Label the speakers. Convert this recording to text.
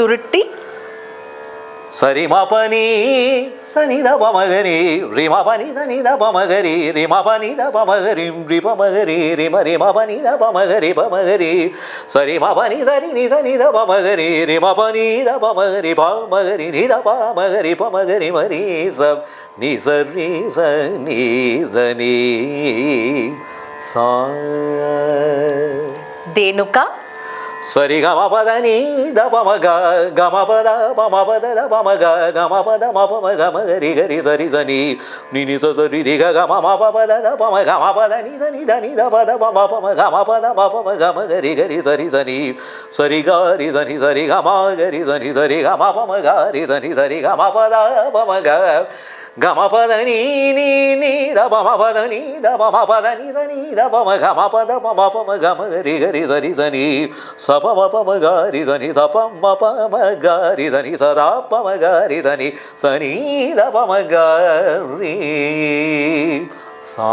Speaker 1: సురుట్టి.
Speaker 2: సరి మా పని సని ద పమగరి రి మా పని సని ద పమగరి. రి మా పని ద పమగరి రి పమగరి ద పమగరి పమగరి సరి మా పని సరి ని సని ద పమగరి రి സരി ഗമപദ നീത പമഗ ഗമപദ പമപദ പമഗ ഗമപദ മപമ ഗമ ഗരി ഗരി സരി സനി നിനി സരി രി
Speaker 1: ഗ
Speaker 2: ഗമ മപപദ പമ ഗമപദ നി സനി ധനി ദപദ പമ പമ ഗമപദ മപമ ഗമ ഗരി ഗരി സരി സനി സരി ഗരി സനി സരി ഗമ ഗരി സനി സരി ഗമ പമ ഗരി സനി സരി ഗമപദ പമ పద ద పమ గమ పద ని సని ద ని ద పద పమ పమ గమ పద మ పమ గమ గరి గరి సరి సని సరి గరి సని సరి గమ గరి సని సరి గమ పమ గరి సని సరి గమ పద పమ గ గమ పద ని ని ని ద పమ పద ని ద పమ పద ని సని ద పమ గమ పద పమ పమ గమ గరి గరి సరి సని స పమ పమ గారి సని స పమ పమ గారి సని సదా పమ గారి సని సని ద పమ గారి సా